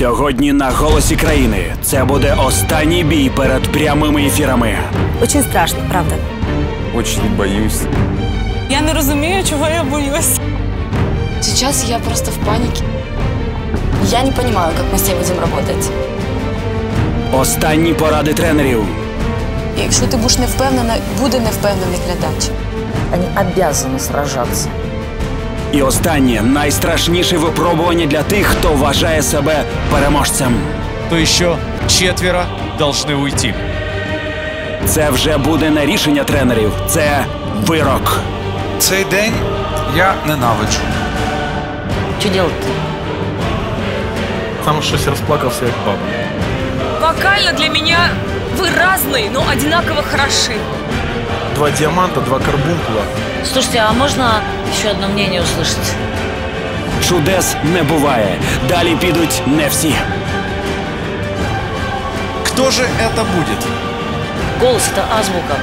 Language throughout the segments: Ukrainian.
Сьогодні на голосі країни це буде останній бій перед прямими ефірами. Очень страшно, правда. Очень боюсь. Я не розумію, чого я боюсь. Сейчас я просто в панике. Я не понимаю, как мы с ней будем работать. Останні поради тренерів. Якщо ти будеш невпевнена, буде невпевнений глядач. Они обязаны сражаться. І останнє найстрашніше випробування для тих, хто вважає себе переможцем. то еще четверо должны уйти. Це вже буде не рішення тренерів, це вирок. Цей день я ненавиджу. Что делать-то? Там щось розплакався як баба. Вокально для меня вы разные, но одинаково хороши. Два діаманта, два карбункула. Слушайте, а можно еще одно мнение услышать? Чудес не буває. Далі підуть не всі. Кто же это будет? Голос — это азбука.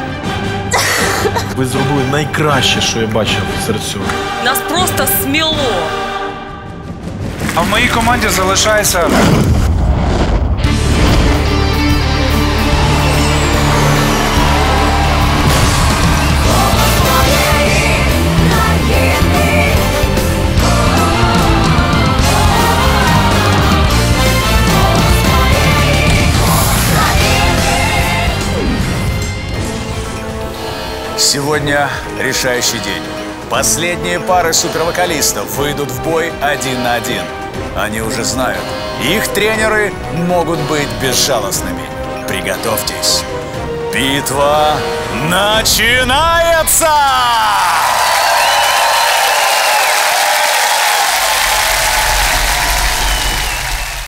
Ви зробили найкраще, що я бачив серед цього. Нас просто смело. А в моїй команді залишається Сегодня решающий день. Последние пары супервокалистов выйдут в бой один на один. Они уже знают, их тренеры могут быть безжалостными. Приготовьтесь. Битва начинается!